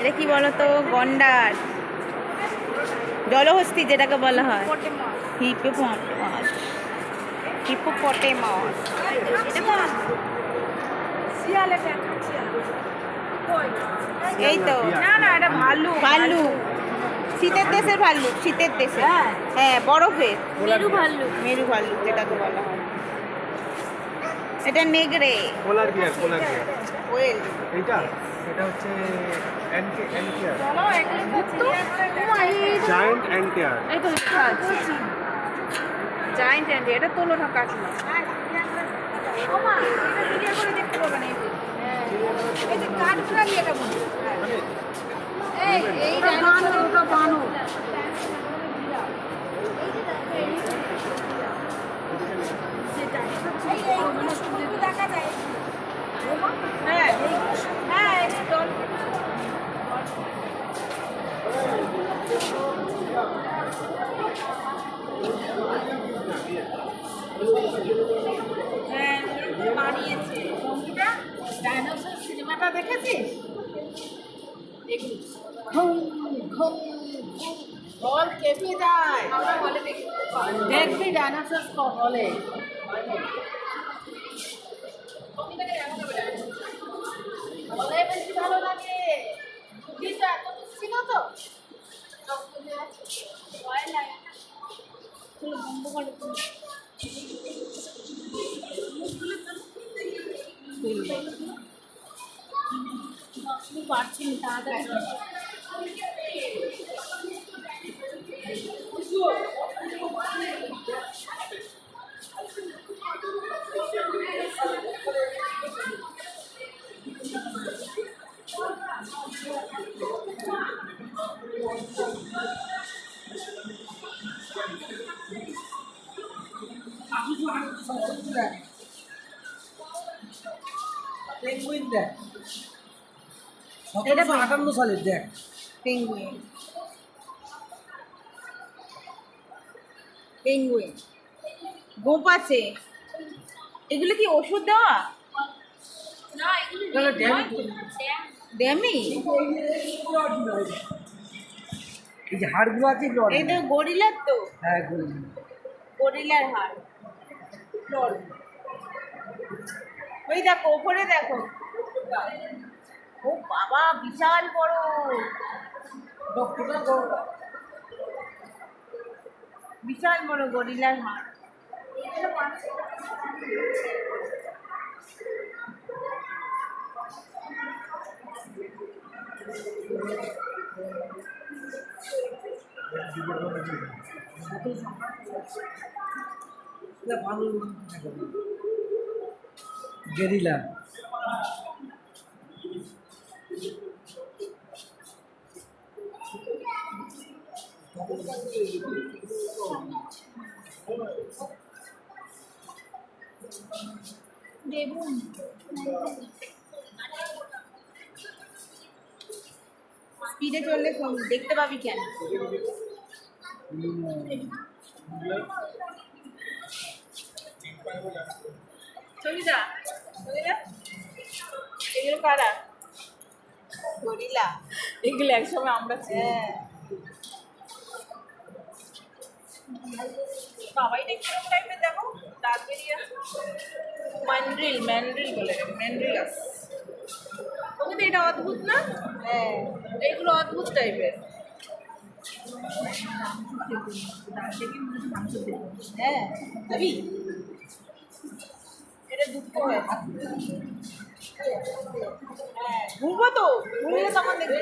এটা কি বলতো? গন্ডার। জলহস্তি যেটাকে বলা হয়। হিপোপটেমাস। হিপোপটেমাস। এই তো। না না এটা ভালো ভাল্লুক শীতের দেশের ভাল্লুক শীতের দেশে। হ্যাঁ। হ্যাঁ বরফের। মেরু ভাল্লুক মেরু ভাল্লুক যেটাকে বলা হয়। এটা নেগড়ে। পোলার বিয়ার পোলার বিয়ার ওয়েল। এইটা? এটা হচ্ছে অ্যান্টি অ্যান্টিয়ার চলো ওমা, এই তো- জায়ান্ট অ্যান্টিয়ার এই তো জায়েন্ট অ্যান্ড এটা তোলো না কাটলো ওমা এটা ক্লিয়ার করে দেখতে পারবে না এই যে এই যে কাঠগুলা নিয়ে এটা বলছি এই এই বানর ওটা বানর হ্যাঁ হ্যাঁ একদম হ্যাঁ বানিয়েছে। সঙ্গীটা ডাইনোসর সিনেমাটা দেখেছিস? বল কেঁপে যায় আমরা বলে দেখি। দেখবি ডাইনোসর হলে হলে বেশি ভালো লাগে। এত ছিল তো? ভয় লাগে। বন্ধ করে পারছি না তাড়াতাড়ি পেঙ্গুইন দেখ। সতেরোশো আটান্ন সালের দেখ। পেঙ্গুইন পেঙ্গুইন গোপ আছে। এগুলো কি ওষুধ দেওয়া? ড্যামি এই যে হাড়গুলো আছে এই তো গরিলার তো। হ্যাঁ গরু গরিলার হাড়। ওই দেখো ওপরে দেখো। ও বাবা বিশাল বড়। বিশাল বড় গরিলার হাড় এটা গেরিলা স্পিডে চললে দেখতে পাবি কেন? চলি যা চলে এগুলো কারা? গরিলা। এগুলো একসময় আমরা হ্যাঁ। বাবা কীরকম টাইপের দেখো দাঁত বেরিয়ে ম্যান্ড্রিল ম্যান্ড্রিল বলে। ম্যান্ড্রিলাস তো এটা অদ্ভুত না? হ্যাঁ। এগুলো অদ্ভুত টাইপের। হ্যাঁ এটা দুঃখ হ্যাঁ। ঘুরবো তো? ঘুরলে তখন দেখবি।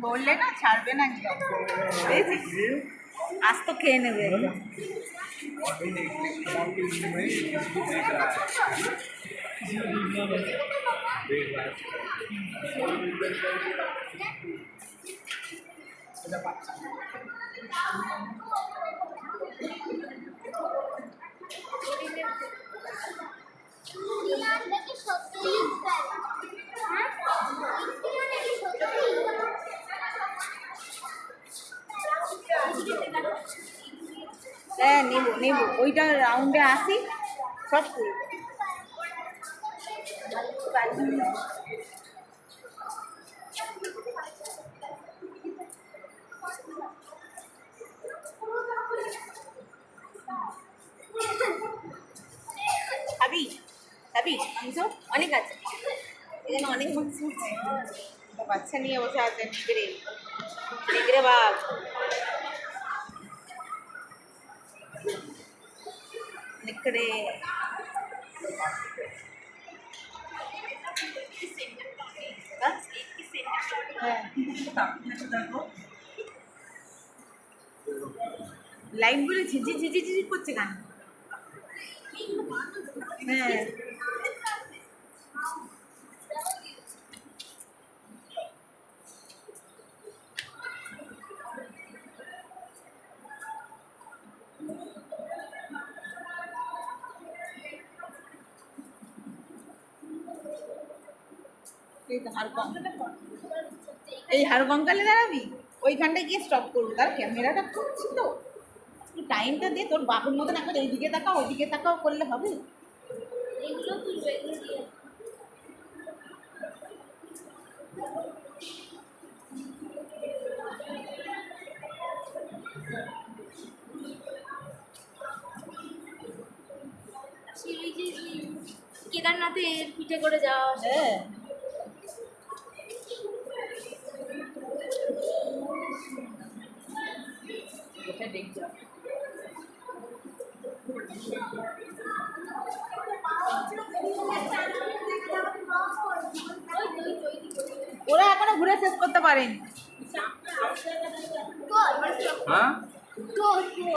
বললে না ছাড়বে না আজ তো খেয়ে নেবে। একদম হ্যাঁ নেব। ওইটা রাউন্ডে আসি, সব করব খাবি খাবি মাংস অনেক আছে। এখানে অনেক মাংস আছে। বাচ্চা নিয়ে বসে আছে নেকড়ে নেকড়ে বাঘ নেকড়ে হ্যাঁ? হ্যাঁ লাইটগুলো ঝিঝি ঝিঝি ঝিঝি করছে কেন হ্যাঁ এই তো হাড় কম এই হাড় কঙ্কালে দাঁড়াবি? ওইখানটায় গিয়ে স্টপ করব। তার ক্যামেরাটা করছি তো। একটু টাইমটা দে তোর বাবুর মতন একবার এইদিকে তাকাও ওইদিকে তাকাও করলে হবে। কেদারনাথের পিঠে করে যাওয়া হ্যাঁ এটা দেখতে হবে। ওরা এখনও ঘুরে শেষ করতে পারেনি। হ্যাঁ? তো